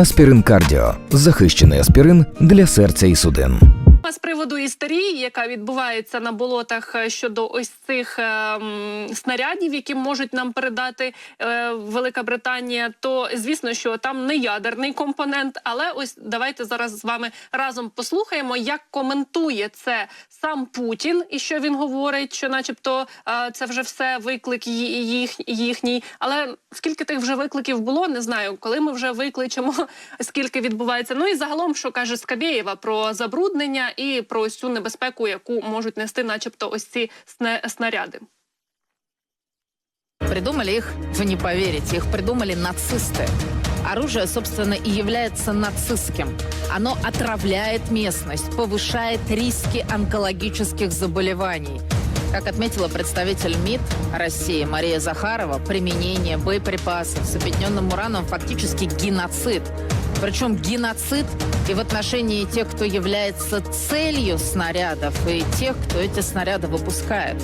Аспірин Кардіо захищений аспірин для серця і судин. З приводу істерії, яка відбувається на болотах е, щодо ось цих е, снарядів, які можуть нам передати е, Велика Британія, то звісно, що там не ядерний компонент. Але ось давайте зараз з вами разом послухаємо, як коментує це сам Путін, і що він говорить, що, начебто, е, це вже все виклик їх, їхній. Але скільки тих вже викликів було, не знаю, коли ми вже викличемо, скільки відбувається. Ну і загалом, що каже Скабєєва про забруднення і про ось цю небезпеку, яку можуть нести, начебто, ось ці сне- снаряди. Придумали их, вы не поверите, их придумали нацисты. Оружие, собственно, и является нацистским. Оно отравляет местность, повышает риски онкологических заболеваний. Как отметила представитель МИД России Мария Захарова, применение боеприпасов с объединенным ураном фактически геноцид. Причем геноцид и в отношении тех, кто является целью снарядов, и тех, кто эти снаряды выпускает.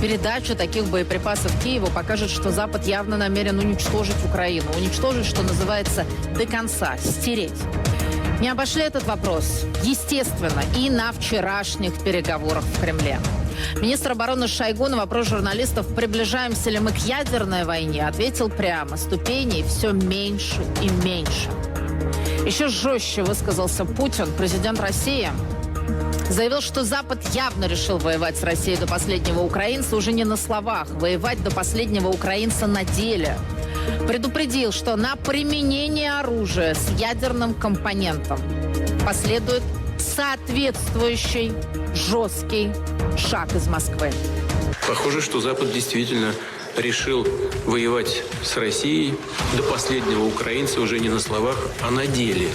Передача таких боеприпасов Киеву покажет, что Запад явно намерен уничтожить Украину. Уничтожить, что называется, до конца, стереть. Не обошли этот вопрос, естественно, и на вчерашних переговорах в Кремле. Министр обороны Шойгу на вопрос журналистов, приближаемся ли мы к ядерной войне, ответил прямо, ступеней все меньше и меньше. Еще жестче высказался Путин, президент России, заявил, что Запад явно решил воевать с Россией до последнего украинца уже не на словах, воевать до последнего украинца на деле. Предупредил, что на применение оружия с ядерным компонентом последует соответствующий жесткий шаг из Москвы. Похоже, что Запад действительно решил воевать с Россией до последнего украинца уже не на словах, а на деле.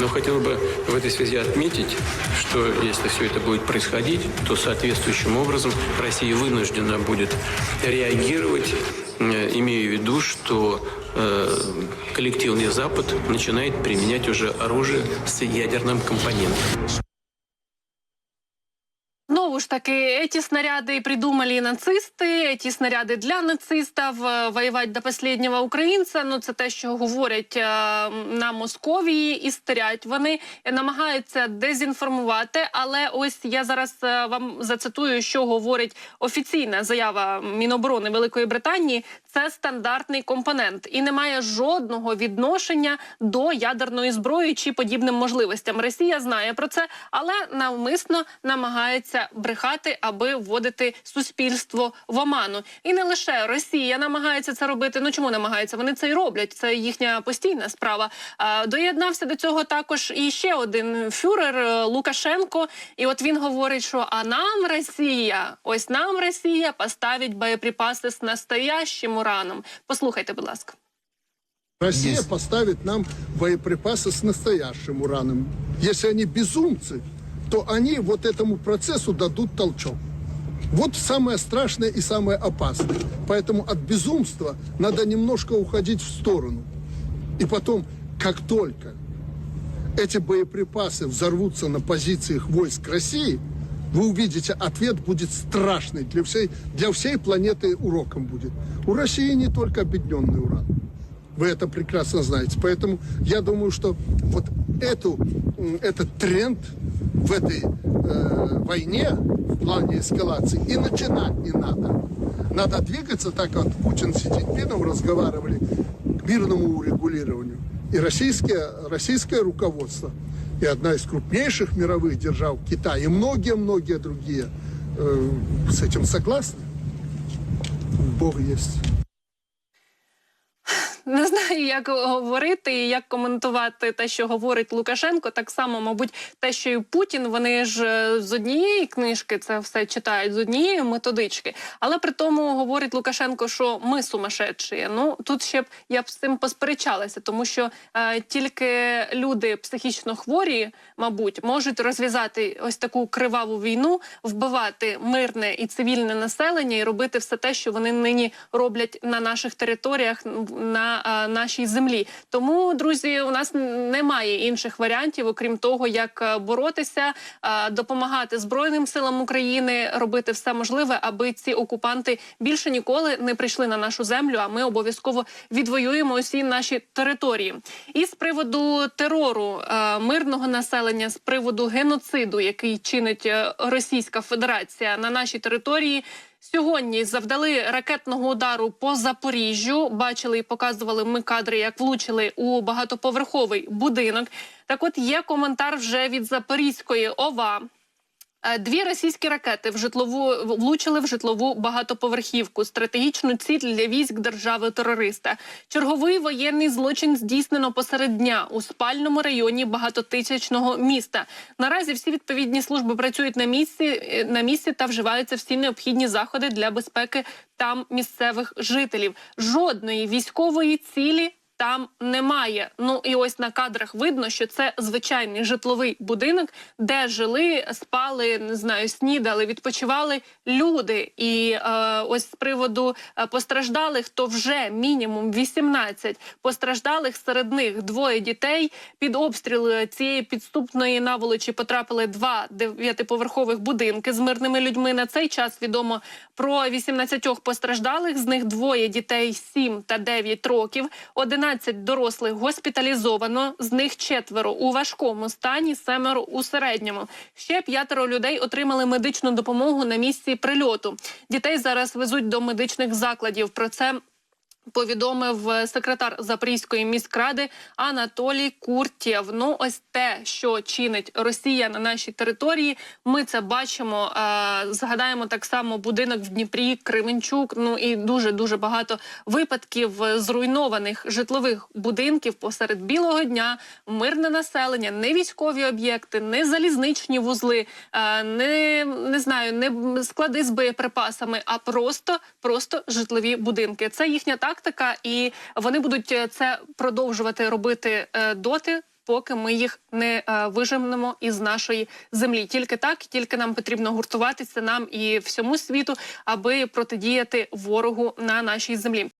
Но хотел бы в этой связи отметить, что если все это будет происходить, то соответствующим образом Россия вынуждена будет реагировать, э, имея в виду, что э, коллективный Запад начинает применять уже оружие с ядерным компонентом. Знову ж таки, ці снаряди придумали нацисти, ці снаряди для нацистів, е, воювати до останнього українця. Ну це те, що говорять е, на Московії, і стерять. Вони намагаються дезінформувати. Але ось я зараз е, вам зацитую, що говорить офіційна заява Міноборони Великої Британії. Це стандартний компонент і не має жодного відношення до ядерної зброї чи подібним можливостям. Росія знає про це, але навмисно намагається брехати, аби вводити суспільство в оману. І не лише Росія намагається це робити. Ну чому намагається? Вони це й роблять. Це їхня постійна справа. А, доєднався до цього також і ще один фюрер е, Лукашенко. І от він говорить, що а нам Росія, ось нам Росія поставить боєприпаси з настоящим ураном. Послухайте, будь ласка. Россия поставит нам боеприпасы с настоящим ураном. Если они безумцы, то они вот этому процессу дадут толчок. Вот самое страшное и самое опасное. Поэтому от безумства надо немножко уходить в сторону. И потом, как только эти боеприпасы взорвутся на позициях войск России, вы увидите, ответ будет страшный для всей, для всей планеты уроком будет. У России не только объединенный уран. Вы это прекрасно знаете. Поэтому я думаю, что вот эту, этот тренд в этой э, войне в плане эскалации и начинать не надо. Надо двигаться так, как Путин с Си Цзиньпином разговаривали к мирному урегулированию. И российское, российское руководство, и одна из крупнейших мировых держав, Китай, и многие-многие другие э, с этим согласны. Бог есть. Не знаю, як говорити і як коментувати те, що говорить Лукашенко. Так само, мабуть, те, що і Путін. Вони ж е, з однієї книжки це все читають, з однієї методички. Але при тому говорить Лукашенко, що ми сумасшедші. Ну тут ще б я б з цим посперечалася, тому що е, тільки люди психічно хворі, мабуть, можуть розв'язати ось таку криваву війну, вбивати мирне і цивільне населення і робити все те, що вони нині роблять на наших територіях на е, нашій землі. Тому, друзі, у нас немає інших варіантів, окрім того, як е, боротися, е, допомагати збройним силам України, робити все можливе, аби ці окупанти більше ніколи не прийшли на нашу землю. А ми обов'язково відвоюємо усі наші території. І з приводу терору мирного населення, з приводу геноциду, який чинить Російська Федерація на нашій території. Сьогодні завдали ракетного удару по Запоріжжю. Бачили і показували ми кадри, як влучили у багатоповерховий будинок. Так, от є коментар вже від Запорізької ОВА. Е, Дві російські ракети в житлову влучили в житлову багатоповерхівку. Стратегічну ціль для військ держави-терориста. Черговий воєнний злочин здійснено посеред дня у спальному районі багатотисячного міста. Наразі всі відповідні служби працюють на місці е, на місці та вживаються всі необхідні заходи для безпеки там місцевих жителів. Жодної військової цілі там немає. Ну і ось на кадрах видно, що це звичайний житловий будинок, де жили, спали, не знаю, снідали, відпочивали люди. І е, ось з приводу е, постраждалих, то вже мінімум 18 постраждалих. Серед них двоє дітей. Під обстріл цієї підступної наволочі потрапили два дев'ятиповерхових будинки з мирними людьми. На цей час відомо про 18 постраждалих. З них двоє дітей 7 та 9 років. 11 дорослих госпіталізовано. З них четверо у важкому стані, семеро у середньому. Ще п'ятеро людей отримали медичну допомогу на місці прильоту. Дітей зараз везуть до медичних закладів. Про це повідомив е, секретар Запорізької міськради Анатолій Куртєв. Ну, ось те, що чинить Росія на нашій території. Ми це бачимо. Е, згадаємо так само будинок в Дніпрі, Кременчук. Ну і дуже дуже багато випадків зруйнованих житлових будинків посеред білого дня. Мирне населення, не військові об'єкти, не залізничні вузли, е, не, не знаю, не склади з боєприпасами, а просто, просто житлові будинки. Це їхня тактика, і вони будуть е, це продовжувати робити е, доти. Поки ми їх не е, виженемо із нашої землі, тільки так, тільки нам потрібно гуртуватися нам і всьому світу, аби протидіяти ворогу на нашій землі.